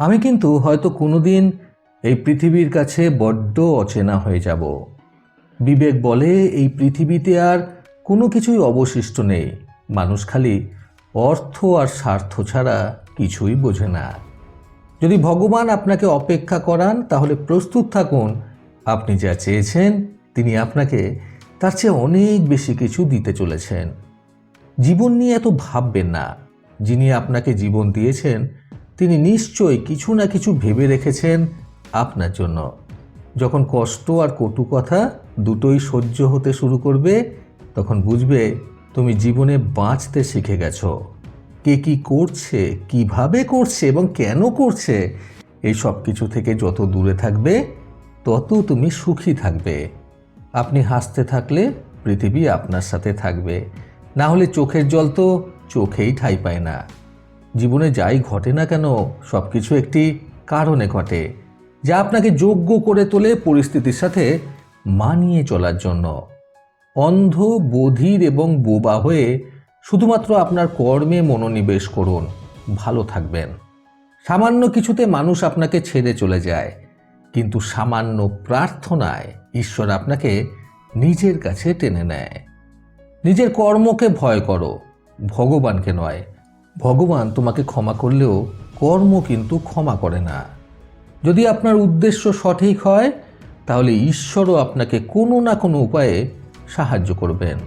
আমি কিন্তু হয়তো কোনোদিন এই পৃথিবীর কাছে বড্ড অচেনা হয়ে যাব। বিবেক বলে এই পৃথিবীতে আর কোনো কিছুই অবশিষ্ট নেই। মানুষ খালি অর্থ আর স্বার্থ ছাড়া কিছুই বোঝে না। যদি ভগবান আপনাকে অপেক্ষা করান, তাহলে প্রস্তুত থাকুন। আপনি যা চেয়েছেন, তিনি আপনাকে তার চেয়ে অনেক বেশি কিছু দিতে চলেছেন। জীবন নিয়ে এত ভাববেন না। যিনি আপনাকে জীবন দিয়েছেন তিনি নিশ্চয়ই কিছু না কিছু ভেবে রেখেছেন আপনার জন্য। যখন কষ্ট আর কটু কথা দুটোই সহ্য হতে শুরু করবে, তখন বুঝবে তুমি জীবনে বাঁচতে শিখে গেছো। কে কি করছে, কীভাবে করছে এবং কেন করছে, এই সব কিছু থেকে যত দূরে থাকবে, তত তুমি সুখী থাকবে। আপনি হাসতে থাকলে পৃথিবী আপনার সাথে থাকবে। না হলে চোখের জল তো চোখেই ঠাই পায় না। জীবনে যাই ঘটে না কেন সব কিছু একটি কারণে ঘটে, যা আপনাকে যোগ্য করে তোলে পরিস্থিতির সাথে মানিয়ে চলার জন্য। অন্ধ, বধির এবং বোবা হয়ে শুধুমাত্র আপনার কর্মে মনোনিবেশ করুন, ভালো থাকবেন। সামান্য কিছুতে মানুষ আপনাকে ছেড়ে চলে যায়, কিন্তু সামান্য প্রার্থনায় ঈশ্বর আপনাকে নিজের কাছে টেনে নেয়। নিজের কর্মকে ভয় করো, ভগবানকে নয় ভগবান তোমাকে ক্ষমা করলেও কর্ম কিন্তু ক্ষমা করে না। যদি আপনার উদ্দেশ্য সঠিক হয়, তাহলে ঈশ্বরও আপনাকে কোনো না কোনো উপায়ে সাহায্য করবেন।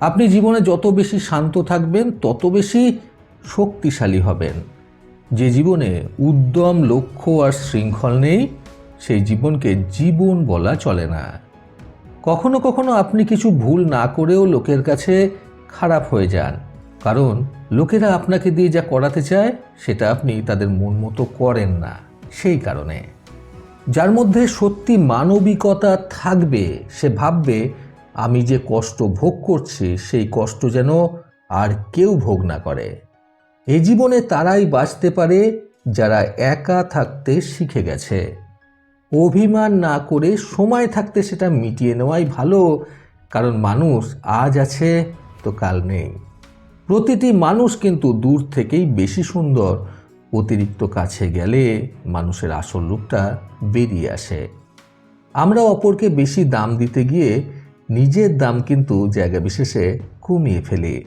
আপনি জীবনে যত বেশি শান্ত থাকবেন, তত বেশি শক্তিশালী হবেন। যে জীবনে উদ্যম, লক্ষ্য আর শৃঙ্খল নেই, সেই জীবনকে জীবন বলা চলে না। কখনো কখনো আপনি কিছু ভুল না করেও লোকের কাছে খারাপ হয়ে যান, কারণ লোকেরা আপনাকে দিয়ে যা করাতে চায়, সেটা আপনি তাদের মন মতো করেন না। সেই কারণে। যার মধ্যে সত্যি মানবিকতা থাকবে, সে ভাববে, আমি যে কষ্ট ভোগ করছি, সেই কষ্ট যেন আর কেউ ভোগ না করে। এই জীবনে তারাই বাঁচতে পারে যারা একা থাকতে শিখে গেছে। অভিমান না করে সময় থাকতে সেটা মিটিয়ে নেওয়াই ভালো, কারণ মানুষ আজ আছে তো কাল নেই। প্রতিটি মানুষ কিন্তু দূর থেকেই বেশি সুন্দর। অতিরিক্ত কাছে গেলে মানুষের আসল রূপটা বেরিয়ে আসে। আমরা অপরকে বেশি দাম দিতে গিয়ে নিজের দাম কিন্তু জায়গা বিশেষে কমিয়ে ফেলি।